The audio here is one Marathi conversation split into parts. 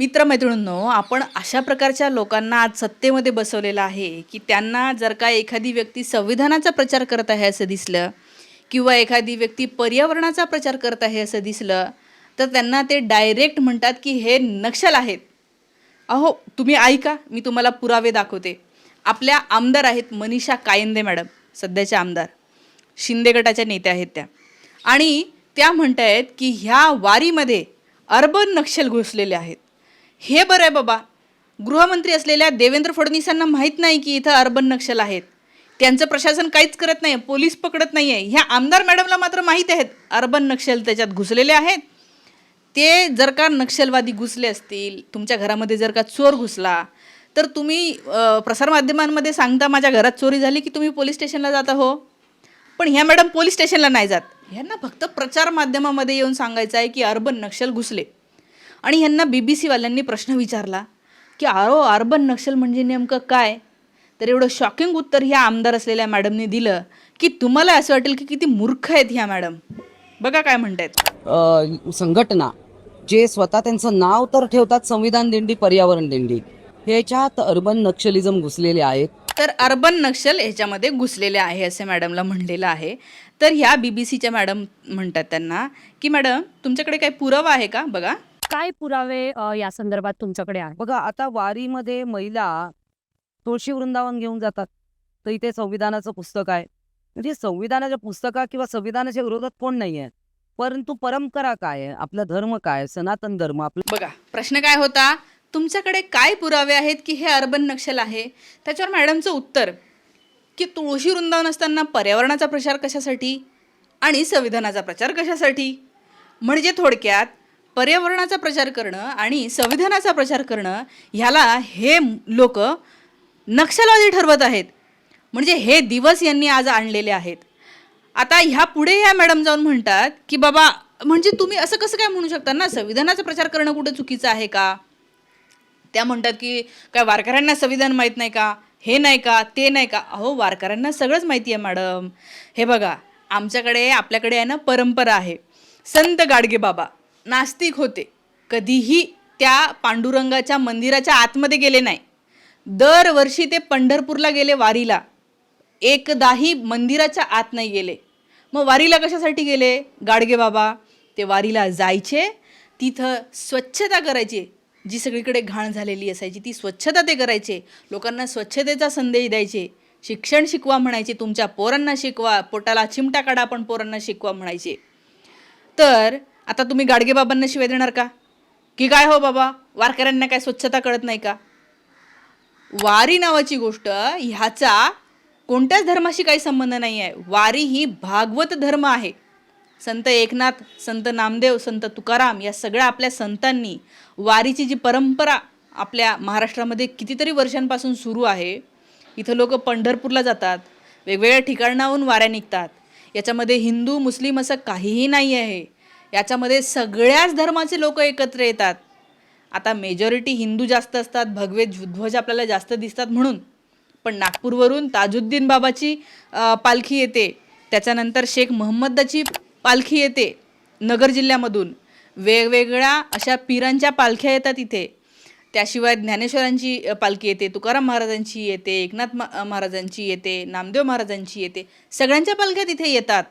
मित्रमैत्रिणींनो आपण अशा प्रकारच्या लोकांना आज सत्तेमध्ये बसवलेलं आहे की त्यांना जर का एखादी व्यक्ती संविधानाचा प्रचार करत आहे असं दिसलं किंवा एखादी व्यक्ती पर्यावरणाचा प्रचार करत आहे असं दिसलं तर त्यांना ते डायरेक्ट म्हणतात की हे नक्षल आहेत. अहो तुम्ही ऐका मी तुम्हाला पुरावे दाखवते. आपल्या आमदार आहेत मनीषा कायंदे मॅडम सध्याच्या आमदार. शिंदे गटाच्या नेत्या आहेत त्या. आणि त्या म्हणत आहेत की ह्या वारीमध्ये अर्बन नक्षल घुसलेले आहेत. हे बरं आहे बाबा. गृहमंत्री असलेल्या देवेंद्र फडणवीसांना माहीत नाही की इथं अर्बन नक्षल आहेत. त्यांचं प्रशासन काहीच करत नाही पोलीस पकडत नाही आहे ह्या आमदार मॅडमला मात्र माहीत आहेत अर्बन नक्षल त्याच्यात घुसलेले आहेत. ते जर का नक्षलवादी घुसले असतील तुमच्या घरामध्ये जर का चोर घुसला तर तुम्ही प्रसारमाध्यमांमध्ये सांगता माझ्या घरात चोरी झाली की तुम्ही पोलीस स्टेशनला जाता हो पण ह्या मॅडम पोलीस स्टेशनला नाही जात. ह्यांना फक्त प्रचार माध्यमामध्ये येऊन सांगायचं आहे की अर्बन नक्षल घुसले. आणि ह्यांना बी बी सीवाल्यांनी प्रश्न विचारला की अरो अर्बन नक्षल म्हणजे नेमकं काय? तर एवढं शॉकिंग उत्तर ह्या आमदार असलेल्या मॅडमने दिलं की तुम्हाला असं वाटेल की किती मूर्ख आहेत ह्या मॅडम. बघा काय म्हणतायत. संघटना जे स्वतः त्यांचं नाव तर ठेवतात संविधान दिंडी पर्यावरण दिंडी ह्याच्यात अर्बन नक्षलिझम घुसलेले आहेत. तर अर्बन नक्षल ह्याच्यामध्ये घुसलेले आहे असे मॅडमला म्हणलेलं आहे. तर ह्या बी बी सीच्या मॅडम म्हणतात त्यांना की मॅडम तुमच्याकडे काही पुरावा आहे का? बघा. काय पुरावे अ, या संदर्भात तुमच्याकडे आहे बघा आता वारीमध्ये महिला तुळशी वृंदावन घेऊन जातात. तर इथे संविधानाचं पुस्तक आहे. म्हणजे संविधानाच्या पुस्तका किंवा संविधानाच्या विरोधात कोण नाही आहे परंतु परंपरा काय आहे? आपला धर्म काय आहे? सनातन धर्म आपला बघा प्रश्न काय होता? तुमच्याकडे काय पुरावे आहेत की हे अर्बन नक्षल आहे? त्याच्यावर मॅडमचं उत्तर की तुळशी वृंदावन असताना पर्यावरणाचा प्रचार कशासाठी? आणि संविधानाचा प्रचार कशासाठी? म्हणजे थोडक्यात पर्यावरणाचा प्रचार करणं आणि संविधानाचा प्रचार करणं ह्याला हे लोक नक्षलवादी ठरवत आहेत. म्हणजे हे दिवस यांनी आज आणलेले आहेत. आता ह्या पुढे ह्या मॅडम जाऊन म्हणतात की बाबा म्हणजे तुम्ही असं कसं काय म्हणू शकता ना? संविधानाचा प्रचार करणं कुठं चुकीचं आहे का? त्या म्हणतात की काय वारकऱ्यांना संविधान माहीत नाही का? हे नाही का? ते नाही का? अहो वारकऱ्यांना सगळंच माहिती आहे मॅडम. हे बघा आमच्याकडे आपल्याकडे आहे ना परंपरा आहे. संत गाडगे बाबा. नास्तिक होते. कधीही त्या पांडुरंगाच्या मंदिराच्या आतमध्ये गेले नाही. दरवर्षी ते पंढरपूरला गेले वारीला. एकदाही मंदिराच्या आत नाही गेले. मग वारीला कशासाठी गेले? गाडगे बाबा ते वारीला जायचे. तिथं स्वच्छता करायची. जी सगळीकडे घाण झालेली असायची ती स्वच्छता ते करायचे. लोकांना स्वच्छतेचा संदेश द्यायचे. शिक्षण शिकवा म्हणायचे तुमच्या पोरांना शिकवा. पोटाला चिमटा काढा पण पोरांना शिकवा म्हणायचे. तर आता तुम्ही गाडगेबाबांना शिवाय देणार का? की काय हो बाबा? वारकऱ्यांना काय स्वच्छता कळत नाही का? वारी नावाची गोष्ट ह्याचा कोणत्याच धर्माशी काही संबंध नाही आहे वारी ही भागवत धर्म आहे. संत एकनाथ संत नामदेव संत तुकाराम या सगळ्या आपल्या संतांनी वारीची जी परंपरा आपल्या महाराष्ट्रामध्ये कितीतरी वर्षांपासून सुरू आहे. इथं लोक पंढरपूरला जातात. वेगवेगळ्या ठिकाणाहून वाऱ्या निघतात. याच्यामध्ये हिंदू मुस्लिम असं काहीही नाही आहे याच्यामध्ये सगळ्याच धर्माचे लोक एकत्र येतात. आता मेजॉरिटी हिंदू जास्त असतात भगवे ध्वज आपल्याला जास्त दिसतात म्हणून. पण नागपूरवरून ताजुद्दीन बाबाची पालखी येते. त्याच्यानंतर शेख महम्मदाची पालखी येते नगर जिल्ह्यामधून. वेगवेगळ्या अशा पीरांच्या पालख्या येतात इथे. त्याशिवाय ज्ञानेश्वरांची पालखी येते तुकाराम महाराजांची येते एकनाथ महाराजांची येते नामदेव महाराजांची येते. सगळ्यांच्या पालख्या तिथे येतात.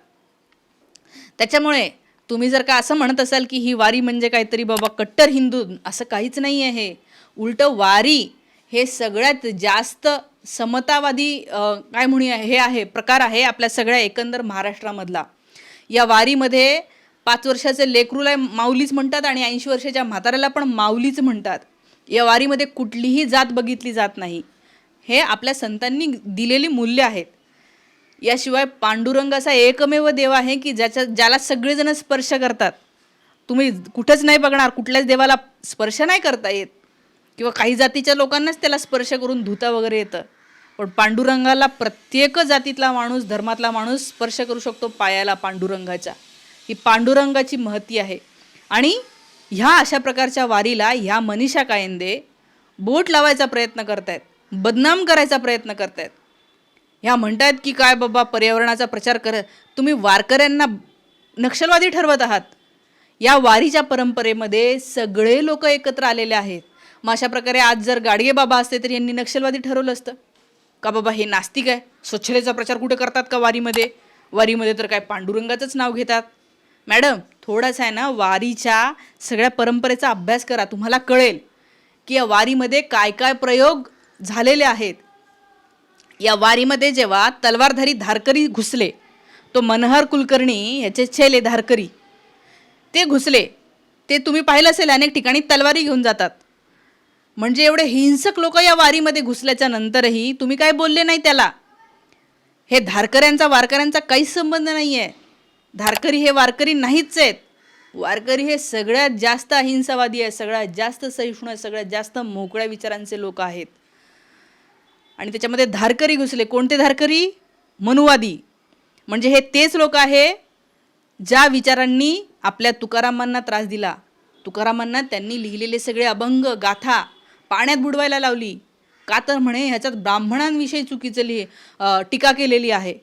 त्याच्यामुळे तुम्ही जर का असं म्हणत असाल की ही वारी म्हणजे काहीतरी बाबा कट्टर हिंदू असं काहीच नाही आहे उलटं वारी हे सगळ्यात जास्त समतावादी काय म्हणूया हे आहे प्रकार आहे आपल्या सगळ्या एकंदर महाराष्ट्रामधला. या वारीमध्ये पाच वर्षाचे लेकरूला माऊलीच म्हणतात आणि ऐंशी वर्षाच्या म्हाताऱ्याला पण माऊलीच म्हणतात. या वारीमध्ये कुठलीही जात बघितली जात नाही. हे आपल्या संतांनी दिलेली मूल्य आहेत. याशिवाय पांडुरंग असा एकमेव देव आहे की ज्याच्या ज्याला सगळेजण स्पर्श करतात. तुम्ही कुठंच नाही बघणार कुठल्याच देवाला स्पर्श नाही करता येत. किंवा काही जातीच्या लोकांनाच त्याला स्पर्श करून धुता वगैरे येतं. पण पांडुरंगाला प्रत्येक जातीतला माणूस धर्मातला माणूस स्पर्श करू शकतो पायाला पांडुरंगाच्या. ही पांडुरंगाची महती आहे. आणि ह्या अशा प्रकारच्या वारीला ह्या मनीषा कायंदे बोट लावायचा प्रयत्न करतायत बदनाम करायचा प्रयत्न करतायत. ह्या म्हणतायत की काय बाबा पर्यावरणाचा प्रचार कर तुम्ही वारकऱ्यांना नक्षलवादी ठरवत आहात. या वारीच्या परंपरेमध्ये सगळे लोक एकत्र आलेले आहेत. मग अशा प्रकारे आज जर गाडगे बाबा असते तर यांनी नक्षलवादी ठरवलं असतं. का बाबा हे नास्तिक आहे? स्वच्छतेचा प्रचार कुठे करतात का वारीमध्ये? वारीमध्ये तर काय पांडुरंगाचंच नाव घेतात. मॅडम थोडासा आहे ना वारीच्या सगळ्या परंपरेचा अभ्यास करा तुम्हाला कळेल की या वारीमध्ये काय काय प्रयोग झालेले आहेत. या वारीमध्ये जेव्हा तलवारधारी धारकरी घुसले तो मनोहर कुलकर्णी याचे छेले धारकरी ते घुसले. ते तुम्ही पाहिलं असेल अनेक ठिकाणी तलवारी घेऊन जातात. म्हणजे एवढे हिंसक लोक या वारीमध्ये घुसल्याच्या नंतरही तुम्ही काय बोलले नाही त्याला? हे धारकऱ्यांचा वारकऱ्यांचा काहीच संबंध नाही आहे धारकरी हे वारकरी नाहीच आहेत. वारकरी हे सगळ्यात जास्त अहिंसावादी आहे सगळ्यात जास्त सहिष्णू आहे सगळ्यात जास्त मोकळ्या विचारांचे लोक आहेत. आणि त्याच्यामध्ये धारकरी घुसले. कोणते धारकरी? मनुवादी. म्हणजे हे तेच लोक आहे ज्या विचारांनी आपल्या तुकारामांना त्रास दिला. तुकारामांना त्यांनी लिहिलेले सगळे अभंग गाथा पाण्यात बुडवायला लावली. का तर म्हणे ह्याच्यात ब्राह्मणांविषयी चुकीचं लिहि टीका केलेली आहे.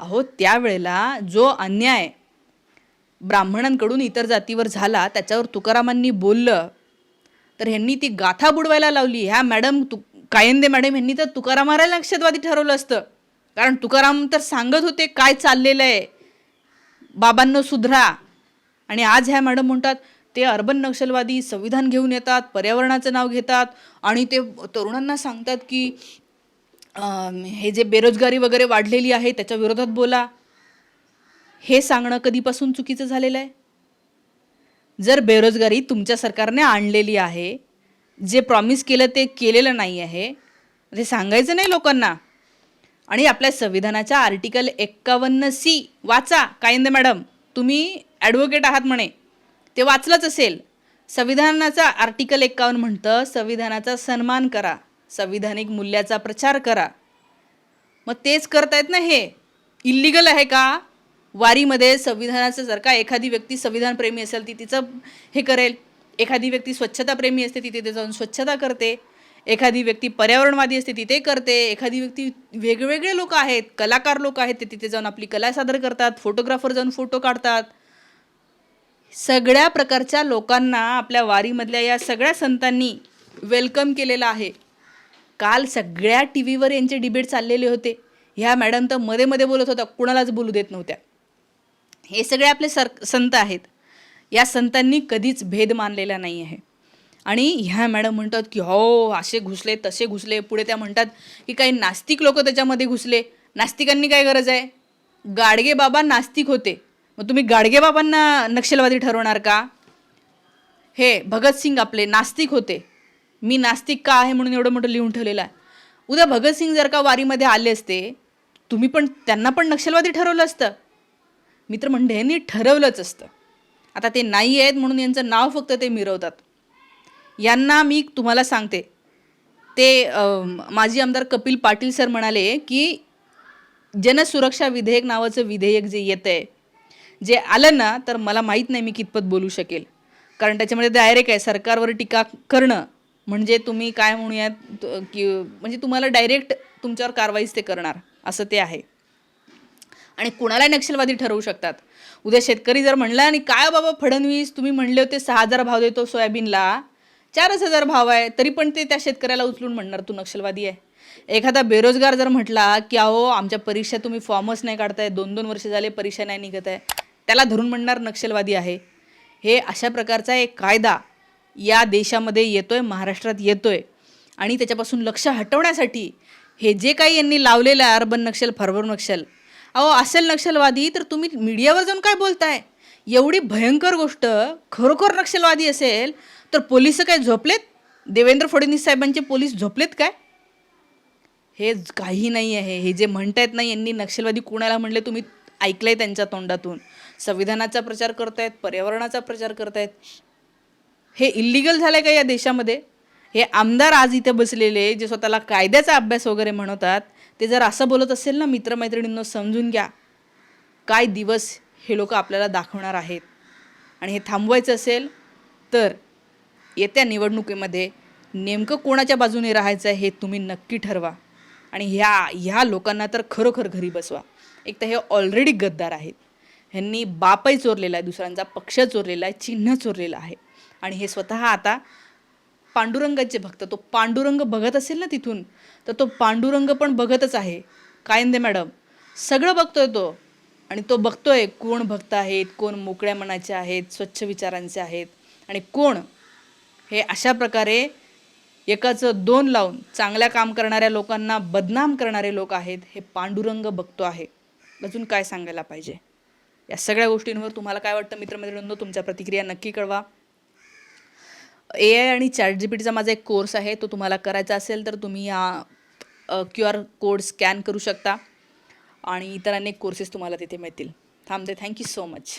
अहो त्यावेळेला जो अन्याय ब्राह्मणांकडून इतर जातीवर झाला त्याच्यावर तुकारामांनी बोललं तर ह्यांनी ती गाथा बुडवायला लावली. ह्या मॅडम तु कायंदे मॅडम यांनी तर तुकाराम नक्षतवादी ठरवलं असतं. कारण तुकाराम तर सांगत होते काय चाललेलं आहे. बाबांनो सुधरा. आणि आज ह्या मॅडम म्हणतात ते अर्बन नक्षलवादी संविधान घेऊन येतात पर्यावरणाचं नाव घेतात. आणि ते तरुणांना सांगतात की हे जे बेरोजगारी वगैरे वाढलेली आहे त्याच्या विरोधात बोला. हे सांगणं कधीपासून चुकीचं झालेलं आहे? जर बेरोजगारी तुमच्या सरकारने आणलेली आहे जे प्रॉमिस केलं ते केलेलं नाही आहे. ते सांगायचं नाही लोकांना. आणि आपल्या संविधानाच्या आर्टिकल एक्कावन्न सी वाचा कायंदे मॅडम तुम्ही ॲडव्होकेट आहात म्हणे. ते वाचलंच असेल. संविधानाचा आर्टिकल एक्कावन्न म्हणतं संविधानाचा सन्मान करा. संविधानिक मूल्याचा प्रचार करा. मग तेच करतायत ना हे. इल्लिगल आहे का? वारीमध्ये संविधानाचं जर का एखादी व्यक्ती संविधानप्रेमी असेल ती तिचं हे करेल. एखादी व्यक्ती स्वच्छताप्रेमी असते तिथे तिथे जाऊन स्वच्छता करते. एखादी व्यक्ती पर्यावरणवादी असते तिथे करते. एखादी व्यक्ती वेगवेगळे लोक आहेत कलाकार लोक आहेत ते तिथे जाऊन आपली कला सादर करतात फोटोग्राफर जाऊन फोटो काढतात. सगळ्या प्रकारच्या लोकांना आपल्या वारीमधल्या या सगळ्या संतांनी वेलकम केलेलं आहे. काल सगळ्या टी व्हीवर यांचे डिबेट चाललेले होते. ह्या मॅडम तर मध्ये मध्ये बोलत होत्या कुणालाच बोलू देत नव्हत्या. हे सगळे आपले सर संत आहेत. या संतांनी कधीच भेद मानलेला नाही आहे. आणि ह्या मॅडम म्हणतात की हो असे घुसले तसे घुसले. पुढे त्या म्हणतात की काही नास्तिक लोक त्याच्यामध्ये घुसले. नास्तिकांनी काय गरज आहे? गाडगे बाबा नास्तिक होते. मग तुम्ही गाडगे बाबांना नक्षलवादी ठरवणार का? हे भगतसिंग आपले नास्तिक होते. मी नास्तिक का आहे म्हणून एवढं मोठं लिहून ठेवलेलं आहे. उद्या भगतसिंग जर का वारीमध्ये आले असते तुम्ही पण त्यांना पण नक्षलवादी ठरवलं असतं. मित्र म्हणजे यांनी ठरवलंच असतं. आता ते नाही आहेत म्हणून यांचं नाव फक्त ते मिरवतात. यांना मी तुम्हाला सांगते. ते माजी आमदार कपिल पाटील सर म्हणाले की जनसुरक्षा विधेयक नावाचं विधेयक जे येतं आहे जे आलं ना तर मला माहीत नाही मी कितपत बोलू शकेल. कारण त्याच्यामध्ये डायरेक्ट आहे सरकारवर टीका करणं म्हणजे तुम्ही काय म्हणूयात की म्हणजे तुम्हाला डायरेक्ट तुमच्यावर कारवाईच ते करणार असं ते आहे. आणि कुणाला नक्षलवादी ठरवू शकतात? उद्या शेतकरी जर म्हणला आणि काय बाबा फडणवीस तुम्ही म्हणले होते सहा हजार भाव देतो सोयाबीनला. चारच हजार भाव आहे तरी पण ते त्या शेतकऱ्याला उचलून म्हणणार तू नक्षलवादी आहे. एखादा बेरोजगार जर म्हटला की अहो आमच्या परीक्षा तुम्ही फॉर्मच नाही काढताय दोन दोन वर्ष झाले परीक्षा नाही निघत आहे. त्याला धरून म्हणणार नक्षलवादी आहे. हे अशा प्रकारचा एक कायदा या देशामध्ये येतोय महाराष्ट्रात येतोय. आणि त्याच्यापासून लक्ष हटवण्यासाठी हे जे काही यांनी लावलेलं आहे अर्बन नक्षल फर्बर नक्षल अहो असेल नक्षलवादी तर तुम्ही मीडियावर जाऊन काय बोलताय? एवढी भयंकर गोष्ट खरोखर नक्षलवादी असेल तर पोलीस काय झोपलेत? देवेंद्र फडणवीस साहेबांचे पोलीस झोपलेत काय? हे काही नाही आहे हे जे म्हणतायत ना यांनी नक्षलवादी कोणाला म्हणले तुम्ही ऐकलंय त्यांच्या तोंडातून. संविधानाचा प्रचार करतायत पर्यावरणाचा प्रचार करतायत. हे इल्लिगल झालं आहे का या देशामध्ये? हे आमदार आज इथे बसलेले जे स्वतःला कायद्याचा अभ्यास वगैरे म्हणवतात ते जर असं बोलत असेल ना मित्रमैत्रिणींनो समजून घ्या. काय दिवस हे लोक आपल्याला दाखवणार आहेत? आणि हे थांबवायचं असेल तर येत्या निवडणुकीमध्ये नेमकं कोणाच्या बाजूने राहायचं आहे हे तुम्ही नक्की ठरवा. आणि ह्या ह्या लोकांना तर खरोखर घरी बसवा. एक तर हे ऑलरेडी गद्दार आहेत. ह्यांनी बापही चोरलेला आहे दुसऱ्यांचा पक्ष चोरलेला आहे चिन्ह चोरलेलं आहे. आणि हे स्वतः आता पांडुरंगाचे भक्त तो पांडुरंग बघत असेल ना तिथून तर तो पांडुरंग पण बघतच आहे. कायंदे मॅडम? सगळं बघतोय तो. आणि तो बघतोय कोण भक्त आहेत कोण मोकळ्या मनाचे आहेत स्वच्छ विचारांचे आहेत. आणि कोण? हे अशा प्रकारे एकाचं दोन लावून चांगल्या काम करणाऱ्या लोकांना बदनाम करणारे लोक आहेत हे पांडुरंग बघतो आहे. अजून काय सांगायला पाहिजे? या सगळ्या गोष्टींवर तुम्हाला काय वाटतं मित्रमैत्रिणींनो तुमच्या प्रतिक्रिया नक्की कळवा. ए आय आणि चॅट जी पी टीचा माझा एक कोर्स आहे तो तुम्हाला करायचा असेल तर तुम्ही हा क्यू आर कोड स्कॅन करू शकता आणि इतर अनेक कोर्सेस तुम्हाला तिथे मिळतील. थांबते. Thank you so much.